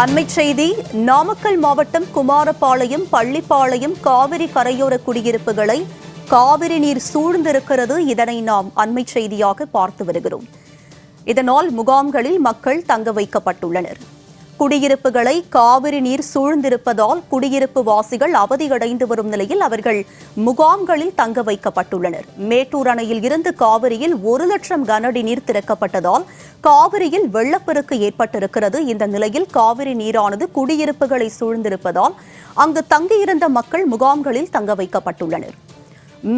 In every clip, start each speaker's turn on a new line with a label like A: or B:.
A: அண்மைச் செய்தி நாமக்கல் மாவட்டம் குமாரபாளையம் பள்ளிப்பாளையம் காவிரி கரையோர குடியிருப்புகளை காவிரி நீர் சூழ்ந்திருக்கிறது இதனை நாம் அண்மைச் செய்தியாக பார்த்து வருகிறோம். இதனால் முகாம்களில் மக்கள் தங்க வைக்கப்பட்டுள்ளனர். குடியிருப்புகளை காவிரி நீர் சூழ்ந்திருப்பதால் குடியிருப்பு வாசிகள் அவதியடைந்து வரும் நிலையில் அவர்கள் முகாம்களில் தங்க வைக்கப்பட்டுள்ளனர். மேட்டூர் அணையில் இருந்து காவிரியில் ஒரு லட்சம் கனஅடி நீர் திறக்கப்பட்டதால் காவிரியில் வெள்ளப்பெருக்கு ஏற்பட்டிருக்கிறது. இந்த நிலையில் காவிரி நீரானது குடியிருப்புகளை சூழ்ந்திருப்பதால் அங்கு தங்கியிருந்த மக்கள் முகாம்களில் தங்க வைக்கப்பட்டுள்ளனர்.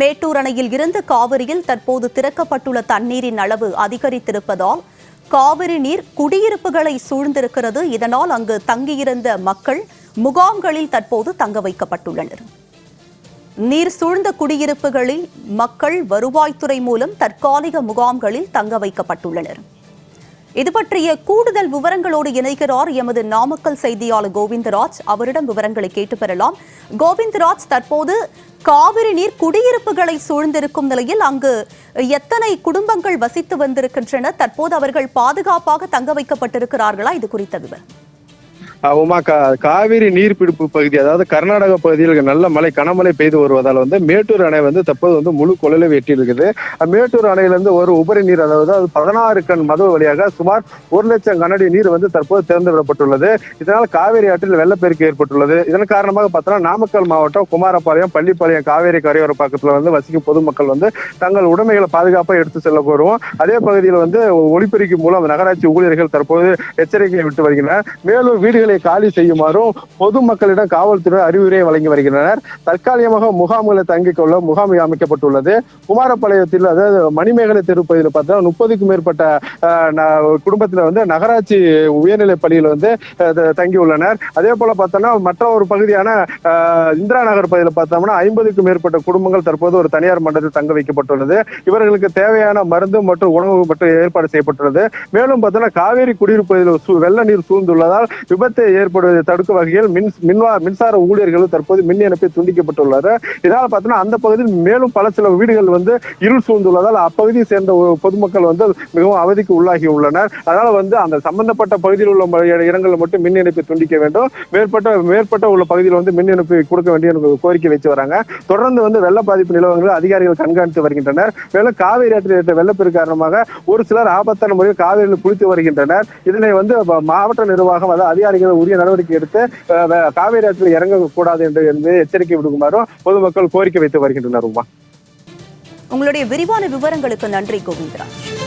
A: மேட்டூர் அணையில் இருந்து காவிரியில் தற்போது திறக்கப்பட்டுள்ள தண்ணீரின் அளவு அதிகரித்திருப்பதால் காவிரி நீர் குடியிருப்புகளை சூழ்ந்திருக்கிறது. இதனால் அங்கு தங்கியிருந்த மக்கள் முகாம்களில் தற்போது தங்க வைக்கப்பட்டுள்ளனர். நீர் சூழ்ந்த குடியிருப்புகளில் மக்கள் வருவாய்த்துறை மூலம் தற்காலிக முகாம்களில் தங்க வைக்கப்பட்டுள்ளனர். இது பற்றிய கூடுதல் விவரங்களோடு இணைகிறார் எமது நாமக்கல் செய்தியாளர் கோவிந்தராஜ். அவரிடம் விவரங்களை கேட்டு பெறலாம். கோவிந்தராஜ் தற்போது காவிரி நீர் குடியிருப்புகளை சூழ்ந்திருக்கும் நிலையில் அங்கு எத்தனை குடும்பங்கள் வசித்து வந்திருக்கின்றன? தற்போது அவர்கள் பாதுகாப்பாக தங்க வைக்கப்பட்டிருக்கிறார்களா? இது குறித்த விவரம்.
B: உமா கா காவிரி நீர்பிடிப்பு பகுதி அதாவது கர்நாடக பகுதியில் நல்ல மழை கனமழை பெய்து வருவதால் வந்து மேட்டூர் அணை வந்து தற்போது வந்து முழு கொள்ளளவு எட்டி இருக்குது மேட்டூர் அணையிலிருந்து ஒரு உபரி நீர் அதாவது அது பதினாறு கண் மதவு வழியாக சுமார் ஒரு லட்சம் கனடி நீர் வந்து தற்போது திறந்து விடப்பட்டுள்ளது. இதனால் காவிரி ஆற்றில் வெள்ளப்பெருக்கு ஏற்பட்டுள்ளது. இதன் காரணமாக பார்த்தோம்னா நாமக்கல் மாவட்டம் குமாரபாளையம் பள்ளிப்பாளையம் காவேரி கரையோர பக்கத்தில் வந்து வசிக்கும் பொதுமக்கள் வந்து தங்கள் உடைமைகளை பாதுகாப்பாக எடுத்து செல்ல கோருவோம். அதே பகுதியில் வந்து ஒளிப்பெருக்கி மூலம் நகராட்சி ஊழியர்கள் தற்போது எச்சரிக்கையை விட்டு வருகின்றனர். மேலும் வீடுகளை காலி செய்யுமாறும் பொதுமக்களிடம் காவல்துறை அறிவுரை வழங்கி வருகின்றனர். தற்காலிகமாக முகாம்களை தங்கிக் கொள்ள முகாம் அமைக்கப்பட்டுள்ளது. குமாரப்பாளையத்தில் அதாவது மணிமேகலை தெருப்பகுதியில் பார்த்தா முப்பதுக்கும் மேற்பட்ட குடும்பத்தில் வந்து நகராட்சி உயர்நிலை பள்ளியில் வந்து அஹ், தங்கியுள்ளனர். அதே போல பார்த்தோம்னா மற்ற ஒரு பகுதியான இந்திரா நகர் பகுதியில் பார்த்தோம்னா ஐம்பதுக்கும் மேற்பட்ட குடும்பங்கள் தற்போது ஒரு தனியார் மண்டலத்தில் தங்க வைக்கப்பட்டுள்ளது. இவர்களுக்கு தேவையான மருந்து மற்றும் உணவு மற்றும் ஏற்பாடு செய்யப்பட்டுள்ளது. மேலும் பார்த்தோம்னா காவேரி குடியிருப்பு பகுதியில் சூ- வெள்ள நீர் சூழ்ந்துள்ளதால் விபத்து ஏற்படுவதை தடுக்கும் வகையில் மின் மின்வா மின்சார ஊழியர்கள் தற்போது மின் இணைப்பை துண்டிக்கப்பட்டுள்ளது இதனால் பார்த்தோன்னா அந்த பகுதியில் மேலும் பல சில வீடுகள் வந்து இருள் சூழ்ந்துள்ளதால் அப்பகுதியை சேர்ந்த பொதுமக்கள் வந்து மிகவும் அவதிக்கு உள்ளாகி உள்ளனர். அதனால வந்து அந்த சம்பந்தப்பட்ட பகுதியில் உள்ள இடங்களில் மட்டும் மின் இணைப்பை துண்டிக்க வேண்டும். மேற்பட்ட மேற்பட்ட உள்ள பகுதியில் வந்து மின் இணைப்பை கொடுக்க வேண்டிய கோரிக்கை வச்சு வராங்க. தொடர்ந்து வந்து வெள்ள பாதிப்பு நிலவரங்களை அதிகாரிகள் கண்காணித்து வருகின்றனர். மேலும் காவிரி ஆற்றில் ஏற்ற வெள்ளப்பெருக்கு காரணமாக ஒரு சிலர் ஆபத்தான முறையில் காவிரியில் குளித்து வருகின்றனர். இதனை வந்து மாவட்ட நிர்வாகம் அதாவது அதிகாரிகள் உரிய நடவடிக்கை எடுத்து காவேரி ஆற்றில் இறங்கக்கூடாது என்று என்று எச்சரிக்கை விடுக்குமாறும் பொதுமக்கள் கோரிக்கை வைத்து வருகின்றனர்
A: உங்களுடைய விரிவான விவரங்களுக்கு நன்றி கோவிந்தராஜ்.